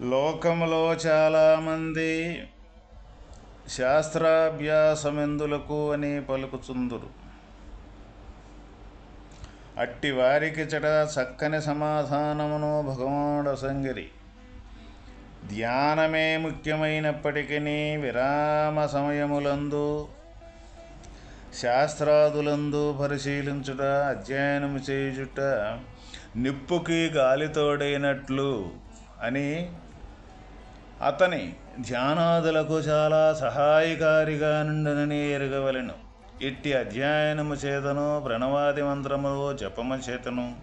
లోకంలో లోకములో చాలామంది శాస్త్రాభ్యాసమెందులకు అని పలుకుచుందురు. అట్టి వారికి చట చక్కని సమాధానమును భగవానుడు సంగరి ధ్యానమే ముఖ్యమైనప్పటికీ విరామ సమయములందు శాస్త్రాదులందు పరిశీలించుట అధ్యయనము చేయుచుట నిప్పుకి గాలితోడైనట్లు అని అతని ధ్యానాదులకు చాలా సహాయకారిగా నుండనని ఎరగవలెను. ఇట్టి అధ్యయనము చేతను ప్రణవాది మంత్రములు జపము చేతను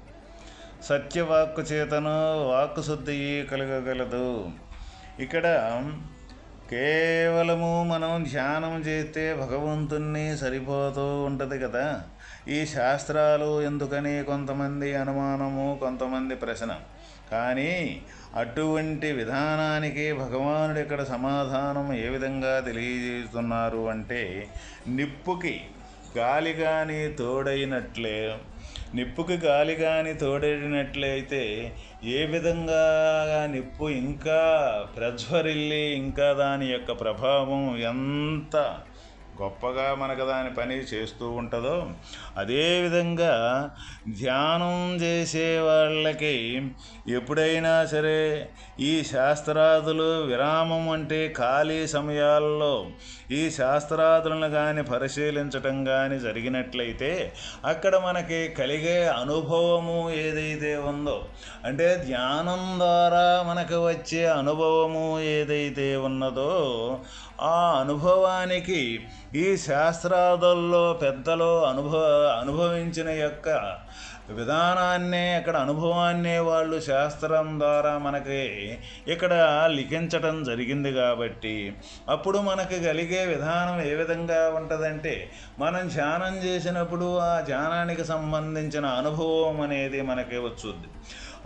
సత్యవాక్కు చేతను వాక్కు శుద్ధి కలగగలదు. ఇక్కడ కేవలము మనం ధ్యానం చేస్తే భగవంతుణ్ణి సరిపోతూ ఉంటుంది కదా. ఈ శాస్త్రాలు ఎందుకని కొంతమంది అనుమానము కొంతమంది ప్రశ్న. కానీ అటువంటి విధానానికి భగవానుడు ఇక్కడ సమాధానం ఏ విధంగా తెలియజేస్తున్నారు అంటే నిప్పుకి గాలి కానీ తోడైనట్లే నిప్పుకి గాలి కానీ తోడైనట్లయితే ఏ విధంగా నిప్పు ఇంకా ప్రజ్వరిల్లి ఇంకా దాని యొక్క ప్రభావం ఎంత గొప్పగా మనకు దాని పని చేస్తూ ఉంటుందో అదేవిధంగా ధ్యానం చేసే వాళ్ళకి ఎప్పుడైనా సరే ఈ శాస్త్రాదులు విరామం అంటే ఖాళీ సమయాల్లో ఈ శాస్త్రాదులను కానీ పరిశీలించటం కానీ జరిగినట్లయితే అక్కడ మనకి కలిగే అనుభవము ఏదైతే ఉందో అంటే ధ్యానం ద్వారా మనకు వచ్చే అనుభవము ఏదైతే ఉన్నదో ఆ అనుభవానికి ఈ శాస్త్రాదుల్లో పెద్దలు అనుభవ అనుభవించిన యొక్క విధానాన్నే అక్కడ అనుభవాన్నే వాళ్ళు శాస్త్రం ద్వారా మనకి ఇక్కడ లిఖించటం జరిగింది కాబట్టి అప్పుడు మనకు కలిగే విధానం ఏ విధంగా ఉంటుందంటే మనం ధ్యానం చేసినప్పుడు ఆ ధ్యానానికి సంబంధించిన అనుభవం అనేది మనకి వచ్చుద్ది.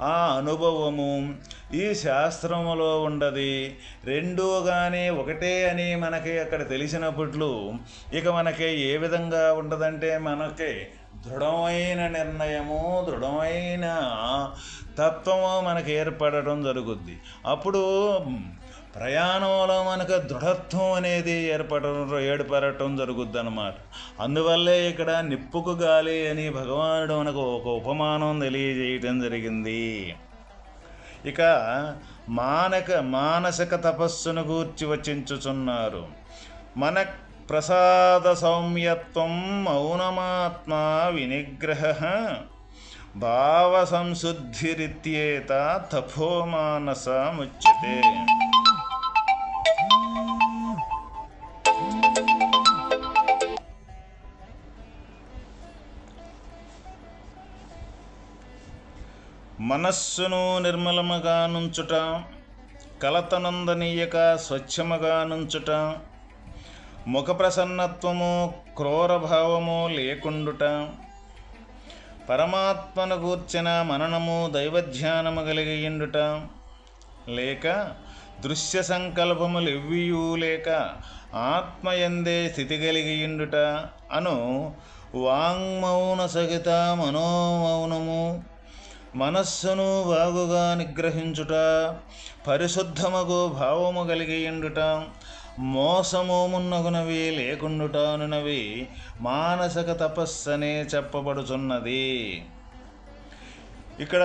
ఆ అనుభవము ఈ శాస్త్రములో ఉండది. రెండూ కానీ ఒకటే అని మనకి అక్కడ తెలిసినప్పుడు ఇక మనకి ఏ విధంగా ఉండదంటే మనకి దృఢమైన నిర్ణయము దృఢమైన తత్వము మనకు ఏర్పడటం జరుగుద్ది. అప్పుడు ప్రయాణంలో మనకు దృఢత్వం అనేది ఏర్పడటం ఏర్పడటం జరుగుద్ది అనమాట అందువల్లే ఇక్కడ నిప్పుకు గాలి అని భగవానుడు మనకు ఒక ఉపమానం తెలియజేయటం జరిగింది. ఇక మానక మానసిక తపస్సును గూర్చి వచించుచున్నారు. మన ప్రసాద సౌమ్యత్వం మౌనమాత్మా వినిగ్రహ భావ సంశుద్ధిరిత్యేత తపోమానస మనస్సును నిర్మలముగా నుంచుట కలతనందనీయక స్వచ్ఛముగా నుంచుట ముఖ ప్రసన్నత్వము క్రూరభావము లేకుండుట పరమాత్మను గూర్చిన మననము దైవధ్యానము కలిగియుండుట లేక దృశ్య సంకల్పములు ఎవ్వియూ లేక ఆత్మయందే స్థితి కలిగియుండుట అను వాంగ్మౌన సహిత మనోమౌనము మనస్సును బాగుగా నిగ్రహించుట పరిశుద్ధమగు భావము కలిగియుండుట మోసము మున్నగునవి లేకుండుటానునవి మానసిక తపస్సనే చెప్పబడుచున్నది. ఇక్కడ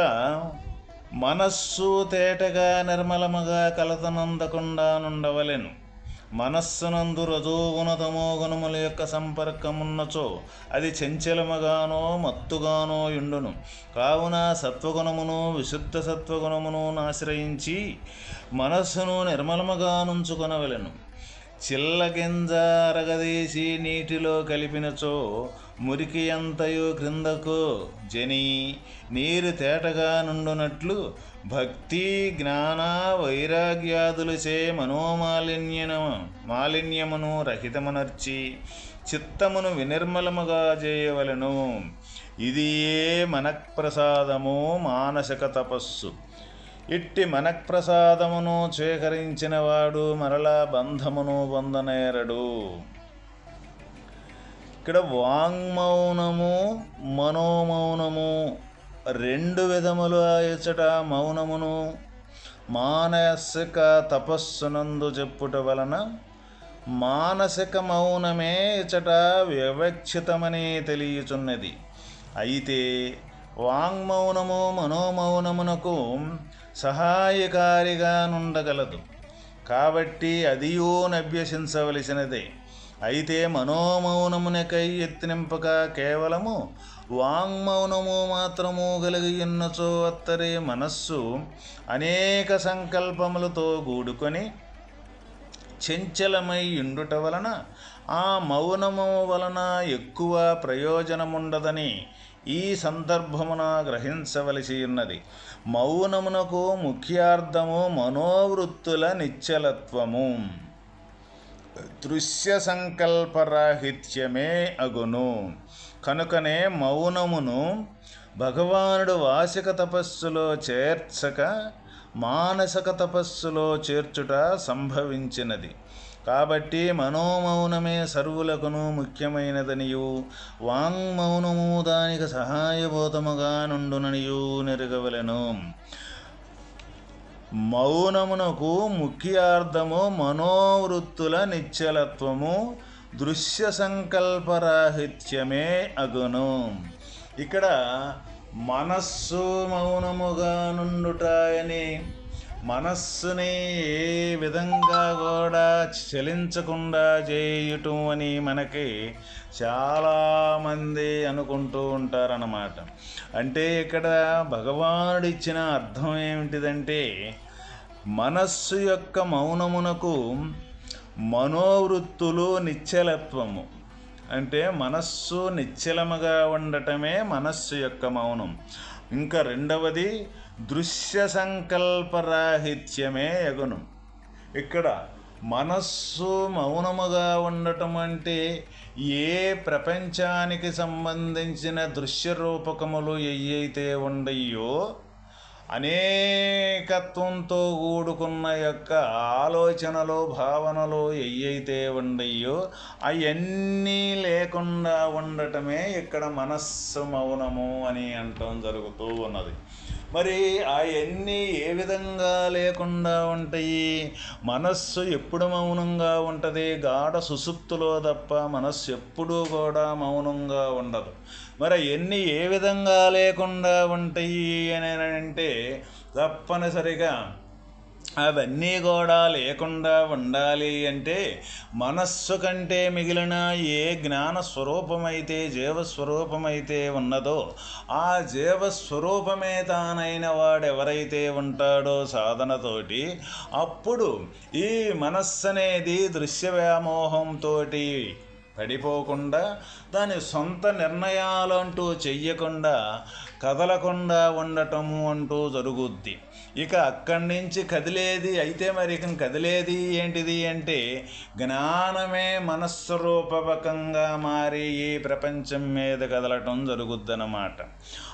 మనస్సు తేటగా నిర్మలముగా కలతనందకుండా నుండవలెను. మనస్సునందు రజోగుణ తమోగుణముల యొక్క సంపర్కమున్నచో అది చంచలముగానో మత్తుగానో యుండును. కావున సత్వగుణమును విశుద్ధ సత్వగుణమును ఆశ్రయించి మనస్సును నిర్మలముగా నుంచుకొనవలెను. చిల్లగింజ అరగదీసి నీటిలో కలిపినచో మురికి అంతయు క్రిందకు జని నీరు తేటగా నుండునట్లు భక్తి జ్ఞాన వైరాగ్యాదులచే మనోమాలిన్యను మాలిన్యమును రహితమునర్చి చిత్తమును వినిర్మలముగా చేయవలను. ఇది ఏ మనఃప్రసాదము మానసిక తపస్సు. ఇట్టి మనఃప్రసాదమును చేకరించినవాడు మరలా బంధమును పొందనేరడు. ఇక్కడ వాంగ్మౌనము మనోమౌనము రెండు విధములు ఇచ్చట మౌనమును మానసిక తపస్సునందు చెప్పుట వలన మానసిక మౌనమే ఇచ్చట వివక్షితమని తెలియచున్నది. అయితే వాంగ్మౌనము మనోమౌనమునకు సహాయకారిగా నుండగలదు కాబట్టి అదియో నభ్యసించవలసినదే. అయితే మనోమౌనమునకై ఎత్తినింపక కేవలము వాంగ్మౌనము మాత్రము కలిగి అత్తరే మనస్సు అనేక సంకల్పములతో గూడుకొని చెంచలమై ఉండుట వలన ఆ మౌనము వలన ఎక్కువ ప్రయోజనముండదని ఈ సందర్భమున గ్రహించవలసి ఉన్నది. మౌనమునకు ముఖ్యార్థము మనోవృత్తుల నిశ్చలత్వము. దృశ్య సంకల్పరాహిత్యమే అగును. కనుకనే మౌనమును భగవానుడు వాసిక తపస్సులో చేర్చక మానసిక తపస్సులో చేర్చుట సంభవించినది. కాబట్టి మనోమౌనమే సర్వులకును ముఖ్యమైనదనియు. వాంగ్మౌనము దానికి సహాయభూతముగా నుండుననియు నెరగవలెను. మౌనమునకు ముఖ్యార్థము మనోవృత్తుల నిశ్చలత్వము దృశ్య సంకల్పరాహిత్యమే అగును. ఇక్కడ మనస్సు మౌనముగా నుండుటాయని మనస్సుని ఏ విధంగా కూడా చలించకుండా చేయటం అని మనకి చాలామంది అనుకుంటూ ఉంటారన్నమాట. అంటే ఇక్కడ భగవానుడిచ్చిన అర్థం ఏమిటిదంటే మనస్సు యొక్క మౌనమునకు మనోవృత్తులు నిశ్చలత్వము. అంటే మనస్సు నిశ్చలముగా ఉండటమే మనస్సు యొక్క మౌనం. ఇంకా రెండవది దృశ్య సంకల్పరాహిత్యమే ఎగును ఇక్కడ మనస్సు మౌనముగా ఉండటం అంటే ఏ ప్రపంచానికి సంబంధించిన దృశ్య రూపకములు ఏవైతే ఉండయో అనేకత్వంతో కూడుకున్న యొక్క ఆలోచనలు భావనలు ఏవైతే ఉండయో అవన్నీ లేకుండా ఉండటమే ఇక్కడ మనస్సు మౌనము అని అంటం జరుగుతూ ఉన్నది. మరి అవన్నీ ఏ విధంగా లేకుండా ఉంటాయి? మనస్సు ఎప్పుడు మౌనంగా ఉంటుంది? గాఢ సుసుప్తులో తప్ప మనస్సు ఎప్పుడూ కూడా మౌనంగా ఉండదు. మరి అవన్నీ ఏ విధంగా లేకుండా ఉంటాయి అని అంటే తప్పనిసరిగా అవన్నీ కూడా లేకుండా ఉండాలి అంటే మనస్సు కంటే మిగిలిన ఏ జ్ఞాన స్వరూపమైతే జీవస్వరూపమైతే ఉన్నదో ఆ జీవస్వరూపమే తానైన వాడెవరైతే ఉంటాడో సాధనతోటి అప్పుడు ఈ మనస్సు అనేది దృశ్య వ్యామోహంతో పడిపోకుండా దాని సొంత నిర్ణయాలంటూ చెయ్యకుండా కదలకుండా ఉండటము అంటూ జరుగుద్ది. ఇక అక్కడి నుంచి కదిలేది అయితే మరి ఇక కదిలేది ఏంటిది అంటే జ్ఞానమే మనస్సు రూపకంగా మారి ఈ ప్రపంచం మీద కదలటం జరుగుద్దన్నమాట.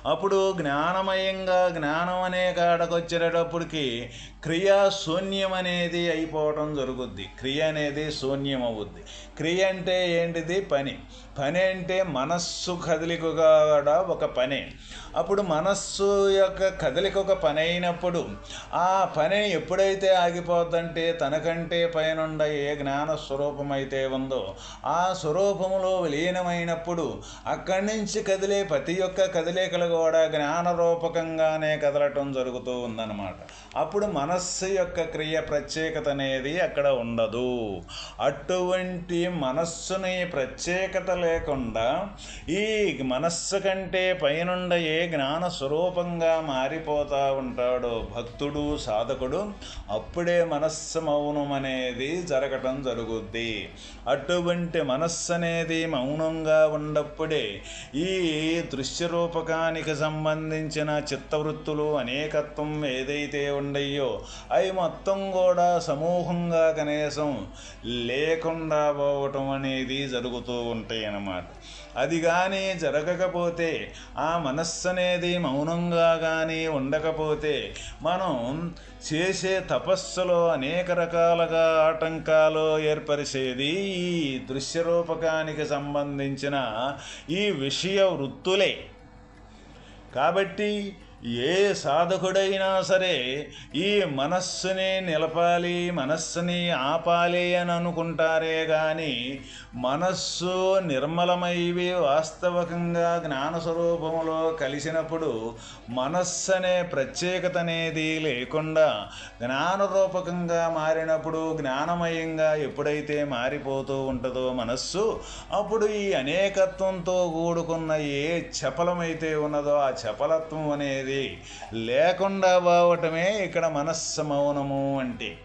అప్పుడు జ్ఞానమయంగా జ్ఞానం అనే కాడకొచ్చేటప్పటికి క్రియా శూన్యం అనేది అయిపోవటం జరుగుద్ది. క్రియ అనేది శూన్యం అవుద్ది క్రియ అంటే ఏంటిది? పని. పని అంటే మనస్సు కదలికగా కూడా ఒక పని. అప్పుడు మనస్సు యొక్క కదలిక ఒక పని అయినప్పుడు ఆ పని ఎప్పుడైతే ఆగిపోద్దంటే తనకంటే పైనుండ ఏ జ్ఞాన స్వరూపం అయితే ఉందో ఆ స్వరూపములో విలీనమైనప్పుడు అక్కడి నుంచి కదిలే ప్రతి ఒక్క కదలికలు కూడా జ్ఞాన రూపకంగానే కదలటం జరుగుతూ ఉందన్నమాట. అప్పుడు మనస్సు యొక్క క్రియ ప్రత్యేకత అనేది అక్కడ ఉండదు. అటువంటి మనస్సుని ప్రత్యేకత లేకుండా ఈ మనస్సు కంటే పైనుండ ఏ జ్ఞాన స్వరూపంగా మారిపోతా ఉంటాడో భక్తుడు సాధకుడు అప్పుడే మనస్సు మౌనం అనేది జరగటం జరుగుద్ది. అటువంటి మనస్సు అనేది మౌనంగా ఉన్నప్పుడే ఈ దృశ్య రూపకానికి సంబంధించిన చిత్తవృత్తులు అనేకత్వం ఏదైతే ఉండయో అవి మొత్తం కూడా సమూహంగా కనీసం లేకుండా పోవటం అనేది జరుగుతూ ఉంటాయి అన్నమాట అది కానీ జరగకపోతే ఆ మనస్సు అనేది మౌనంగా కానీ ఉండకపోతే మనం చేసే తపస్సులో అనేక రకాలుగా ఆటంకాలు ఏర్పరిచేది ఈ దృశ్యరూపకానికి సంబంధించిన ఈ విషయ వృత్తులే. కాబట్టి ఏ సాధకుడైనా సరే ఈ మనస్సుని నిలపాలి మనస్సుని ఆపాలి అని అనుకుంటారే కానీ మనస్సు నిర్మలమైవి వాస్తవకంగా జ్ఞానస్వరూపంలో కలిసినప్పుడు మనస్సు అనే ప్రత్యేకత అనేది లేకుండా జ్ఞానరూపకంగా మారినప్పుడు జ్ఞానమయంగా ఎప్పుడైతే మారిపోతూ ఉంటుందో మనస్సు అప్పుడు ఈ అనేకత్వంతో కూడుకున్న ఏ చపలమైతే ఉన్నదో ఆ చపలత్వం అనేది లేకుండా పోవటమే ఇక్కడ మనస్సు మౌనము అంటే.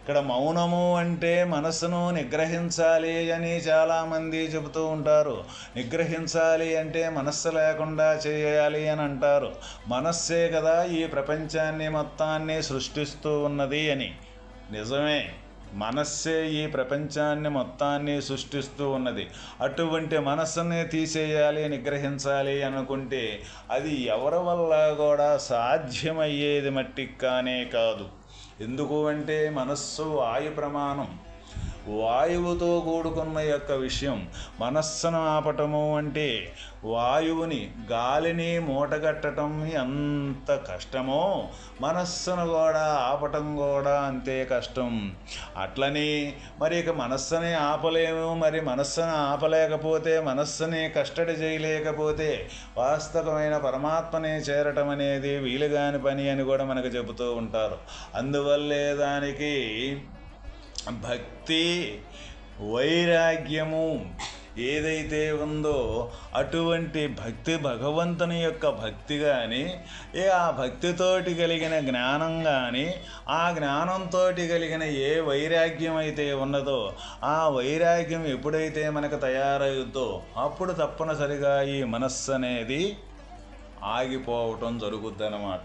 ఇక్కడ మౌనము అంటే మనస్సును నిగ్రహించాలి అని చాలామంది చెబుతూ ఉంటారు. నిగ్రహించాలి అంటే మనస్సు లేకుండా చేయాలి అని అంటారు. మనస్సే కదా ఈ ప్రపంచాన్ని మొత్తాన్ని సృష్టిస్తూ ఉన్నది అని. నిజమే. మనస్సే ఈ ప్రపంచాన్ని మొత్తాన్ని సృష్టిస్తూ ఉన్నది. అటువంటి మనస్సుని తీసేయాలి నిగ్రహించాలి అనుకుంటే అది ఎవరి వల్ల కూడా సాధ్యమయ్యేది మట్టికి కానే కాదు. ఎందుకు అంటే మనస్సు ఆయు ప్రమాణం. వాయువుతో కూడుకున్న యొక్క విషయం మనస్సును ఆపటము అంటే వాయువుని గాలిని మూటగట్టడం ఎంత కష్టమో మనస్సును కూడా ఆపటం కూడా అంతే కష్టం. అట్లనే మరి ఇక మనస్సుని ఆపలేము మరి మనస్సును ఆపలేకపోతే మనస్సుని కష్టడి చేయలేకపోతే వాస్తవమైన పరమాత్మని చేరటం అనేది వీలుగాని పని అని కూడా మనకు చెబుతూ ఉంటారు. అందువల్లే దానికి భక్తి వైరాగ్యము ఏదైతే ఉందో అటువంటి భక్తి భగవంతుని యొక్క భక్తి కానీ ఏ ఆ భక్తితోటి కలిగిన జ్ఞానం కానీ ఆ జ్ఞానంతో కలిగిన ఏ వైరాగ్యం అయితే ఉన్నదో ఆ వైరాగ్యం ఎప్పుడైతే మనకు తయారవుద్దో అప్పుడు తప్పనిసరిగా ఈ మనస్సు అనేది ఆగిపోవటం జరుగుద్దన్నమాట.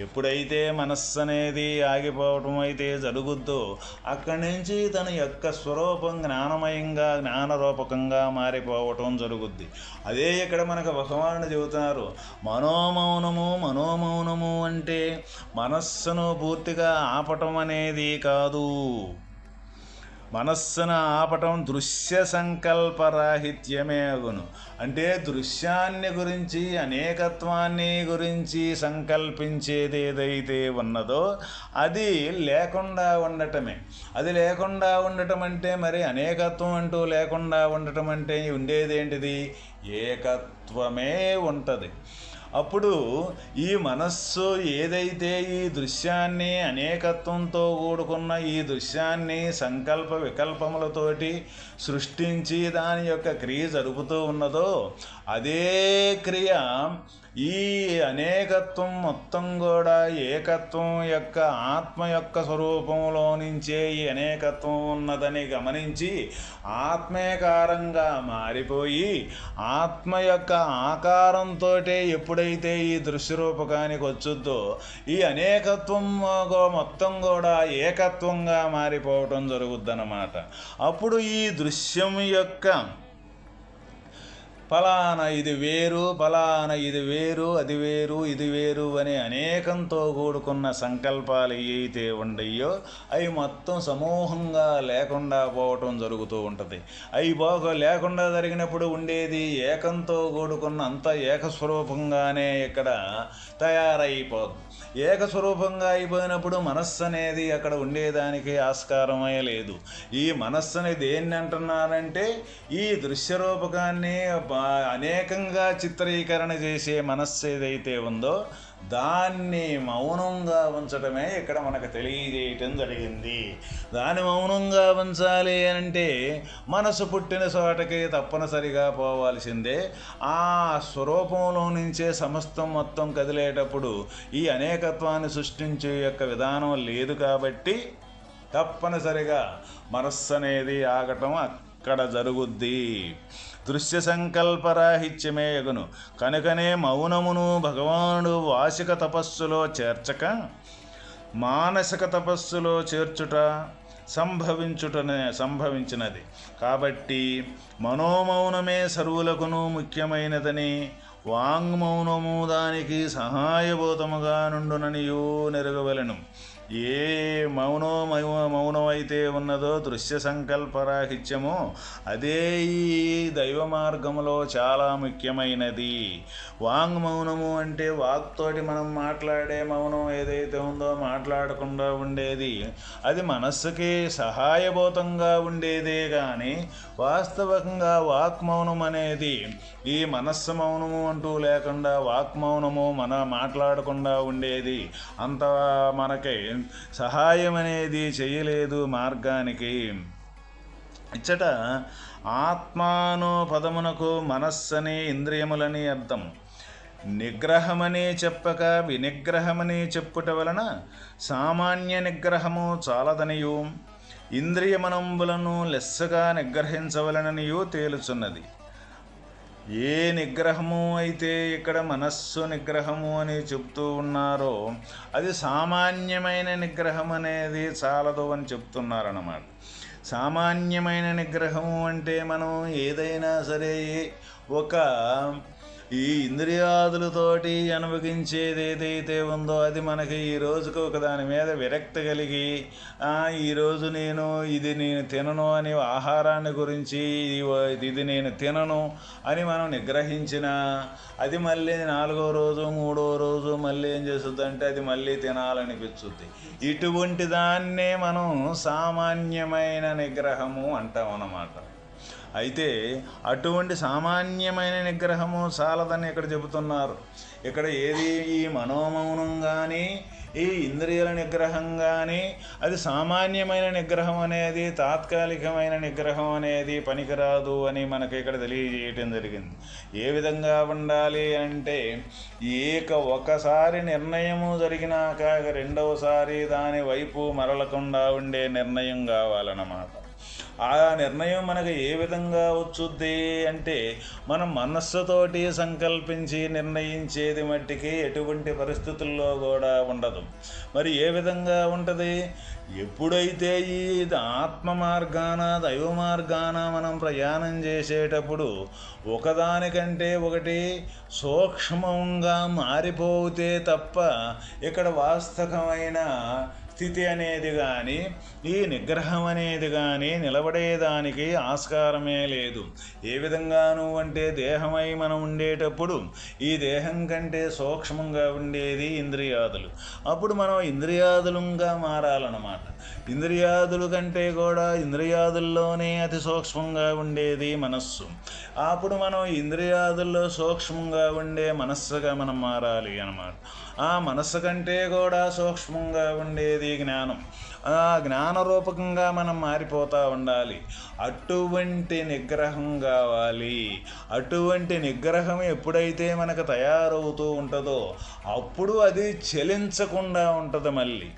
ఎప్పుడైతే మనస్సు అనేది ఆగిపోవటం అయితే జరుగుద్దో అక్కడి నుంచి తన యొక్క స్వరూపం జ్ఞానమయంగా జ్ఞానరూపకంగా మారిపోవటం జరుగుద్ది. అదే ఇక్కడ మనకు భగవానుడు చెబుతున్నారు మనోమౌనము మనోమౌనము అంటే మనస్సును పూర్తిగా ఆపటం అనేది కాదు. మనస్సును ఆపటం దృశ్య సంకల్పరాహిత్యమేగును. అంటే దృశ్యాన్ని గురించి అనేకత్వాన్ని గురించి సంకల్పించేది ఏదైతే ఉన్నదో అది లేకుండా ఉండటమే. అది లేకుండా ఉండటం అంటే మరి అనేకత్వం అంటూ లేకుండా ఉండటం అంటే ఉండేదేంటిది? ఏకత్వమే ఉంటుంది. అప్పుడు ఈ మనస్సు ఏదైతే ఈ దృశ్యాన్ని అనేకత్వంతో కూడుకున్న ఈ దృశ్యాన్ని సంకల్ప వికల్పములతోటి సృష్టించి దాని యొక్క క్రియ జరుపుతూ ఉన్నదో అదే క్రియ ఈ అనేకత్వం మొత్తం కూడా ఏకత్వం యొక్క ఆత్మ యొక్క స్వరూపంలో నుంచే ఈ అనేకత్వం ఉన్నదని గమనించి ఆత్మేకారంగా మారిపోయి ఆత్మ యొక్క ఆకారంతో ఎప్పుడైతే ఈ దృశ్య రూపకానికి వచ్చుద్దో ఈ అనేకత్వం మొత్తం కూడా ఏకత్వంగా మారిపోవటం జరుగుద్దన్నమాట. అప్పుడు ఈ దృశ్యం దృశ్యం యొక్క ఫలానా ఇది వేరు ఫలానా ఇది వేరు అది వేరు ఇది వేరు అని అనేకంతో కూడుకున్న సంకల్పాలు ఏవైతే ఉండయో అవి మొత్తం సమూహంగా లేకుండా పోవటం జరుగుతూ ఉంటుంది. అవి పోక లేకుండా జరిగినప్పుడు ఉండేది ఏకంతో కూడుకున్న అంత ఏకస్వరూపంగానే ఇక్కడ తయారైపోతుంది ఏకస్వరూపంగా అయిపోయినప్పుడు మనస్సు అనేది అక్కడ ఉండేదానికి ఆస్కారమే లేదు. ఈ మనస్సుని దేన్ని అంటున్నారంటే ఈ దృశ్యరూపకాన్ని అనేకంగా చిత్రీకరణ చేసే మనస్సు ఏదైతే ఉందో దాన్ని మౌనంగా ఉంచటమే ఇక్కడ మనకు తెలియజేయటం జరిగింది. దాన్ని మౌనంగా ఉంచాలి అంటే మనసు పుట్టిన చోటకి తప్పనిసరిగా పోవాల్సిందే. ఆ స్వరూపంలో నుంచే సమస్తం మొత్తం కదిలేటప్పుడు ఈ అనేకత్వాన్ని సృష్టించే యొక్క విధానం లేదు కాబట్టి తప్పనిసరిగా మనస్సు అనేది ఆగటం అక్కడ జరుగుద్ది. దృశ్య సంకల్పరాహిత్యమేయగును కనుకనే మౌనమును భగవానుడు వాసిక తపస్సులో చేర్చక మానసిక తపస్సులో చేర్చుట సంభవించుటనే సంభవించినది. కాబట్టి మనోమౌనమే సరువులకును ముఖ్యమైనదని వాంగ్మౌనము దానికి సహాయభూతముగా నుండుననియూ నెరగవలను. ఏ మౌనో మౌనం అయితే ఉన్నదో దృశ్య సంకల్పరాహిత్యము అదే ఈ దైవ మార్గంలో చాలా ముఖ్యమైనది. వాంగ్ మౌనము అంటే వాక్తోటి మనం మాట్లాడే మౌనం ఏదైతే ఉందో మాట్లాడకుండా ఉండేది. అది మనస్సుకి సహాయభూతంగా ఉండేదే కానీ వాస్తవంగా వాక్ మౌనం అనేది ఈ మనస్సు మౌనము అంటూ లేకుండా వాక్ మౌనము మన మాట్లాడకుండా ఉండేది. అంత మనకి సహాయం అనేది చేయలేదు మార్గానికి. ఇచ్చట ఆత్మాను పదమునకు మనస్సని ఇంద్రియములని అర్థం. నిగ్రహమని చెప్పక వినిగ్రహమని చెప్పుట వలన సామాన్య నిగ్రహము చాలదనియు. ఇంద్రియమనంబులను లెస్సగా నిగ్రహించవలననియు తేలుచున్నది. ఏ నిగ్రహము అయితే ఇక్కడ మనస్సు నిగ్రహము అని చెప్తూ ఉన్నారో అది సామాన్యమైన నిగ్రహం అనేది చాలదు అని చెప్తున్నారన్నమాట. సామాన్యమైన నిగ్రహము అంటే మనం ఏదైనా సరే ఒక ఈ ఇంద్రియాదులతోటి అనుభవించేది ఏదైతే ఉందో అది మనకి ఈ రోజుకు ఒక దాని మీద విరక్తి కలిగి ఈరోజు నేను ఇది నేను తినను అని ఆహారాన్ని గురించి ఇది నేను తినను అని మనం నిగ్రహించిన అది మళ్ళీ నాలుగో రోజు మూడో రోజు మళ్ళీ ఏం చేస్తుంది అంటే అది మళ్ళీ తినాలనిపించుద్ది ఇటువంటి దాన్నే మనం సామాన్యమైన నిగ్రహము అంటాం అన్నమాట అయితే అటువంటి సామాన్యమైన నిగ్రహము చాలదని ఇక్కడ చెబుతున్నారు. ఇక్కడ ఏది ఈ మనోమౌనం కానీ ఈ ఇంద్రియాల నిగ్రహం కానీ అది సామాన్యమైన నిగ్రహం అనేది తాత్కాలికమైన నిగ్రహం అనేది పనికిరాదు అని మనకి ఇక్కడ తెలియజేయటం జరిగింది. ఏ విధంగా ఉండాలి అంటే ఏక ఒకసారి నిర్ణయము జరిగినాక రెండవసారి దాని వైపు మరలకుండా ఉండే నిర్ణయం కావాలన్నమాట. ఆ నిర్ణయం మనకు ఏ విధంగా వచ్చుద్ది అంటే మనం మనస్సుతోటి సంకల్పించి నిర్ణయించేది మట్టికి ఎటువంటి పరిస్థితుల్లో కూడా ఉండదు. మరి ఏ విధంగా ఉంటుంది? ఎప్పుడైతే ఈ ఆత్మ మార్గాన దైవ మార్గాన మనం ప్రయాణం చేసేటప్పుడు ఒకదానికంటే ఒకటి సూక్ష్మంగా మారిపోతే తప్ప ఇక్కడ వాస్తవమైన స్థితి అనేది కానీ ఈ నిగ్రహం అనేది కానీ నిలబడేదానికి ఆస్కారమే లేదు. ఏ విధంగాను అంటే దేహమై మనం ఉండేటప్పుడు ఈ దేహం కంటే సూక్ష్మంగా ఉండేది ఇంద్రియాదులు. అప్పుడు మనం ఇంద్రియాదులంగా మారాలన్నమాట. ఇంద్రియాదుల కంటే కూడా ఇంద్రియాదుల్లోనే అతి సూక్ష్మంగా ఉండేది మనస్సు. అప్పుడు మనం ఇంద్రియాదుల్లో సూక్ష్మంగా ఉండే మనస్సుగా మనం మారాలి అన్నమాట. ఆ మనస్సు కంటే కూడా సూక్ష్మంగా ఉండేది జ్ఞానం. ఆ జ్ఞాన రూపకంగా మనం మారిపోతూ ఉండాలి. అటువంటి నిగ్రహం కావాలి. అటువంటి నిగ్రహం ఎప్పుడైతే మనకు తయారవుతూ ఉంటుందో అప్పుడు అది చలించకుండా ఉంటుంది మళ్ళీ.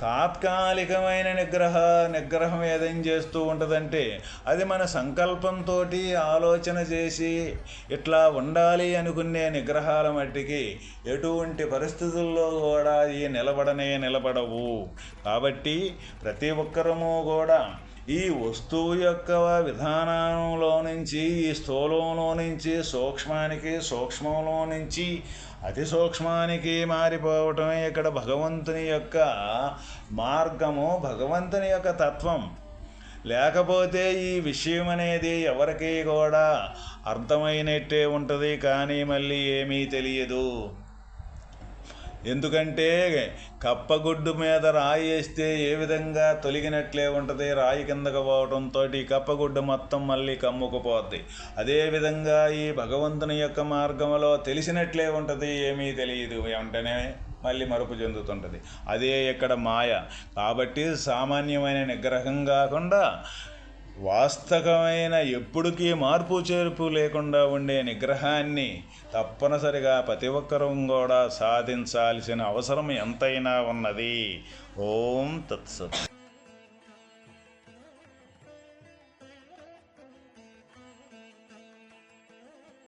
తాత్కాలికమైన నిగ్రహ నిగ్రహం ఏదైనా చేస్తూ ఉంటుందంటే అది మన సంకల్పంతో ఆలోచన చేసి ఇట్లా ఉండాలి అనుకునే నిగ్రహాల మట్టికి ఎటువంటి పరిస్థితుల్లో కూడా ఈ నిలబడనే నిలబడవు. కాబట్టి ప్రతి ఒక్కరము కూడా ఈ వస్తువు యొక్క విధానంలో నుంచి ఈ స్థూలంలో నుంచి సూక్ష్మానికి సూక్ష్మంలో నుంచి అతి సూక్ష్మానికి మారిపోవటమే ఇక్కడ భగవంతుని యొక్క మార్గము భగవంతుని యొక్క తత్వం. లేకపోతే ఈ విషయం అనేది ఎవరికి కూడా అర్థమైనట్టే ఉంటుంది కానీ మళ్ళీ ఏమీ తెలియదు. ఎందుకంటే కప్పగుడ్డు మీద రాయి వేస్తే ఏ విధంగా తొలగినట్లే ఉంటుంది? రాయి కిందకు పోవడంతో ఈ కప్పగుడ్డు మొత్తం మళ్ళీ కమ్ముకుపోద్ది. అదేవిధంగా ఈ భగవంతుని యొక్క మార్గంలో తెలిసినట్లే ఉంటుంది ఏమీ తెలియదు. వెంటనే మళ్ళీ మరుపు చెందుతుంటుంది. అదే ఇక్కడ మాయ. కాబట్టి సామాన్యమైన నిగ్రహం కాకుండా వాస్తవమైన ఎప్పుడుకీ మార్పు చేర్పు లేకుండా ఉండే నిగ్రహాన్ని తప్పనిసరిగా ప్రతి ఒక్కరూ కూడా సాధించాల్సిన అవసరం ఎంతైనా ఉన్నది. ఓం తత్సత్.